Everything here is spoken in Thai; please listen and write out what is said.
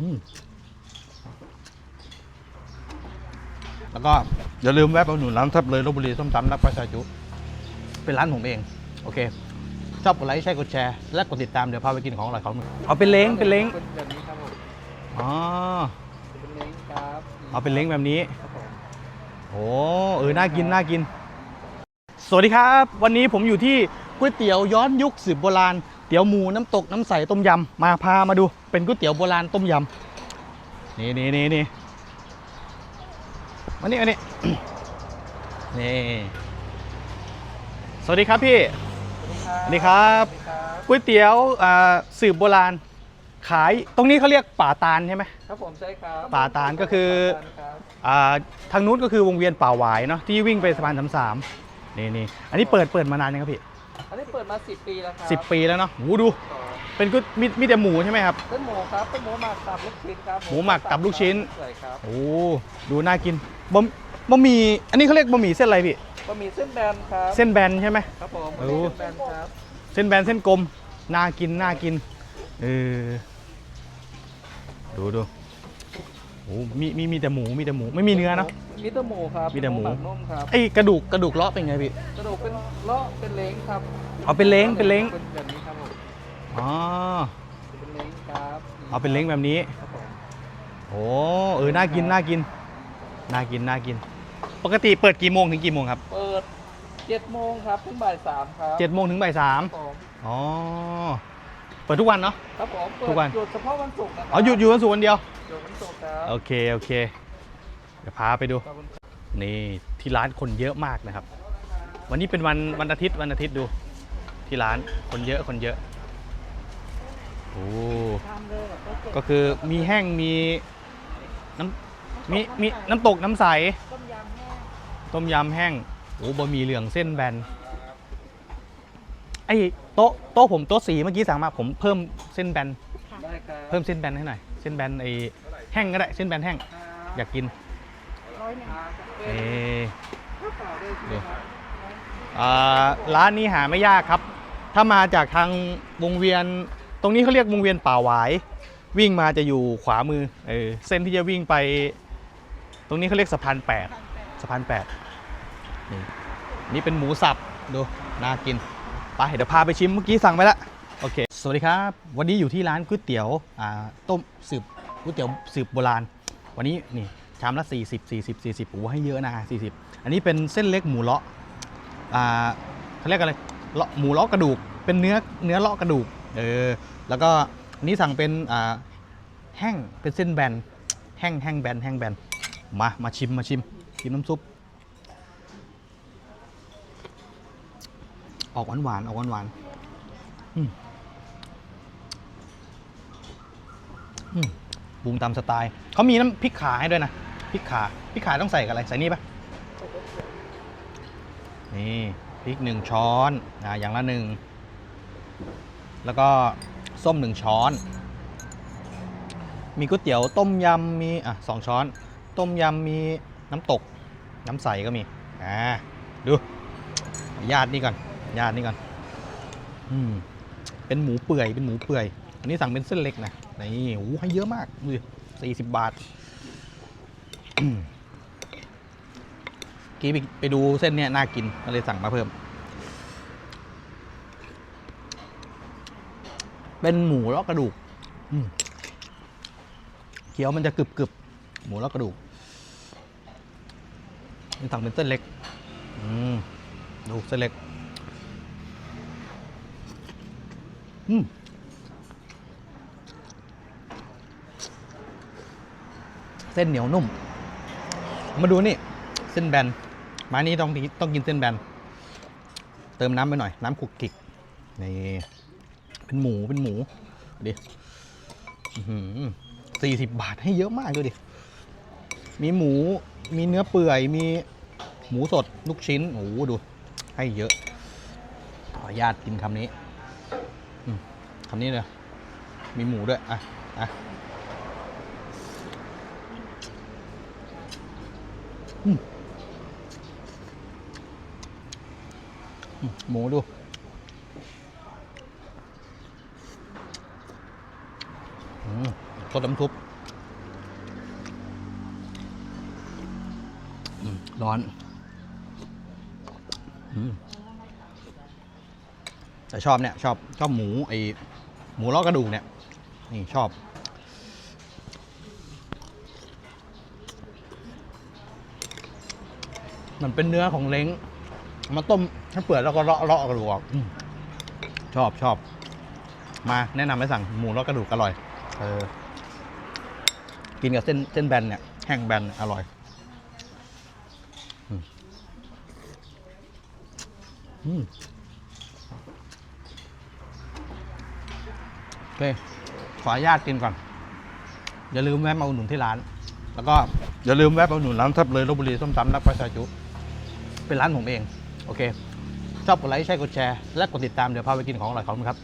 อืมแล้วก็อย่าลืมแวะไปอุดหนุนร้านทับเลยลบบุรีส้มตำรับประชาจุเป็นร้านผมเอง โอเค ชอบกดไลค์ใช่กดแชร์ และกดติดตามเดี๋ยวพาไปกินของอร่อยของมึงเอาเป็นเล้งเป็นเล้งเป็นแบบนี้ครับผมอ๋อเป็นเล้งครับเอาเป็นเล้งแบบนี้ครับผมโอ้เออน่ากินน่ากิน สวัสดีครับ วันนี้ผมอยู่ที่ก๋วยเตี๋ยวย้อนยุคสืบโบราณ เตี๋ยวหมูน้ำตกน้ำใสต้มยำมาพามาดู เป็นก๋วยเตี๋ยวโบราณต้มยำนี่นี่นี่นี่มานี่มานี่นี่สวัสดีครับพี่สวัสดีครับสวัสดีครับก๋วยเตี๋ยวอ่าสืบโบราณขายตรงนี้เขาเรียกป่าตาลใช่ไหมครับผมใช่ครับป่าตาลก็คือป่าตาลครับอ่าทางนู้นก็คือวงเวียนป่าหวายเนาะที่วิ่งไปสะพานสามสามนี่นี่อันนี้เปิดเปิดมานานยังครับพี่ อันนี้เปิดมา10ปีแล้วครับสิบปีแล้วเนาะหูดู เป็นก๋วยมีมีแต่หมูใช่ไหมครับ เป็นหมูครับเป็นหมูหมักกับลูกชิ้นครับหมูหมักกับลูกชิ้นสวยครับโอ้ดูน่ากินบะบะหมี่อันนี้เขาเรียกบะหมี่เส้นอะไรพี่บะหมี่เส้นแบนครับเส้นแบนใช่ไหมครับผมโอ้เส้นแบนครับเส้นแบนเส้นกลมน่ากินน่ากินเออดูดู โอ้มีมีมีแต่หมูมีแต่หมูไม่มีเนื้อเนาะ มีแต่หมูครับมีแต่หมูหมักนุ่มครับไอ้กระดูกกระดูกเลาะเป็นไงพี่ กระดูกเป็นเลาะเป็นเล้งครับเอาเป็นเล้งเป็นเล้งเป็นแบบนี้ครับผมอ๋อเป็นเล้งครับเอาเป็นเล้งแบบนี้ครับผมโอ้เออน่ากินน่ากินน่ากินน่ากิน ปกติเปิดกี่โมงถึงกี่โมงครับเปิด7โมงครับถึงบ่าย3ครับเจ็ดโมงถึงบ่ายสามครับผมอ๋อ เปิดทุกวันเนาะ ครับผมเปิดทุกวัน หยุดเฉพาะวันศุกร์นะครัอ๋อหยุดอยู่วันศุกร์วันเดียว หยุดวันศุกร์ครับโอเค โอเค เดี๋ยวพาไปดู ขอบคุณครับนี่ที่ร้านคนเยอะมากนะครับ วันนี้เป็นวันวันอาทิตย์วันอาทิตย์ดู ที่ร้านคนเยอะคนเยอะโอ้ก็คือมีแห้งมีน้ำมีมีน้ำตกน้ำใส ต้มยำแห้งต้มยำแห้งโอ้บะหมี่เหลืองเส้นแบนไอ้ โต๊ะโต๊ะผมโต๊ะสีเมื่อกี้สั่งมาผมเพิ่มเส้นแบนได้ครับเพิ่มเส้นแบนให้หน่อยเส้นแบนไอ้แห้งก็ได้เส้นแบนแห้งอยากกินร้อยหนึ่งเอ่อข้าวเปล่าด้วยใช่ไหมครับอ่าร้านนี้หาไม่ยากครับ ถ้ามาจากทางวงเวียน ตรงนี้เขาเรียกวงเวียนป่าหวาย วิ่งมาจะอยู่ขวามือเออเส้นที่จะวิ่งไป ตรงนี้เขาเรียกสะพานแปดสะพานแปดนี่นี่เป็นหมูสับดูน่ากิน ไปเดี๋ยวพาไปชิมเมื่อกี้สั่งไปแล้วโอเค สวัสดีครับ วันนี้อยู่ที่ร้านก๋วยเตี๋ยวต้มสืบก๋วยเตี๋ยวสืบโบราณ วันนี้นี่ชามละ 40 40 40โอ้โหให้เยอะนะ40 อันนี้เป็นเส้นเล็กหมูเลาะอ่าเขาเรียกอะไรเลาะหมูเลาะกระดูก เป็นเนื้อเนื้อเลาะกระดูกเออแล้วก็อันนี้สั่งเป็นอ่าแห้งเป็นเส้นแบนแห้งแห้งแบนแห้งแบนมามาชิมมาชิมชิมน้ำซุป ออกหวานหวานออกหวานหวานปรุงตามสไตล์เขามีน้ำพริกขาให้ด้วยนะพริกขาพริกขาต้องใส่กับอะไรใส่นี่ปะนี่พริกหนึ่งช้อนอ่าอย่างละหนึ่งแล้วก็ส้มหนึ่งช้อน มีก๋วยเตี๋ยวต้มยำมีอะสองช้อน ต้มยำมีน้ำตก น้ำใสก็มีอ่าดูญาตินี่ก่อน ญาตินี่ก่อน อืม เป็นหมูเปื่อยเป็นหมูเปื่อย อันนี้สั่งเป็นเส้นเล็กนะนี่โอ้โหให้เยอะมากดูสี่สิบบาทกี้ไปไปดูเส้นเนี้ยน่ากินก็เลยสั่งมาเพิ่ม เป็นหมูแล้วกระดูกเคี้ยวมันจะกรึบกรึบหมูแล้วกระดูกนี่สั่งเป็นเส้นเล็ก อืมดูเส้นเล็ก อืมเส้นเหนียวนุ่ม มาดูนี่ เส้นแบนมานี้ต้องต้องกินเส้นแบน เติมน้ำไปหน่อย น้ำขลุกขลิกนี่เป็นหมูเป็นหมูดิสี่สิบบาทให้เยอะมากดูดิ มีหมู มีเนื้อเปื่อย มีหมูสด ลูกชิ้น โอ้โหดู ให้เยอะ ขออนุญาตกินคำนี้ คำนี้เลยมีหมูด้วย อะ อะหมูดูอืมสดน้ำซุปอืมร้อน อืม แต่ชอบเนี่ยชอบชอบหมูไอหมูล้อกระดูกเนี่ยนี่ชอบมันเป็นเนื้อของเล้งมาต้มให้เปื่อยแล้วก็เลาะเลาะกระดูกออกชอบชอบ มาแนะนำให้สั่งหมูเลาะกระดูกอร่อย เออ กินกับเส้นเส้นแบนเนี่ย แห้งแบนอร่อยอืมอืมโอ เค ขออนุญาตกินก่อน อย่าลืมแวะมาอุดหนุนที่ร้าน แล้วก็อย่าลืมแวะมาอุดหนุนร้านทับเลยลบบุรีส้มตำรักประชาจุ เป็นร้านผมเอง โอเค ชอบกดไลค์ใช่กดแชร์ และกดติดตามเดี๋ยวพาไปกินของอร่อยของคุณครับ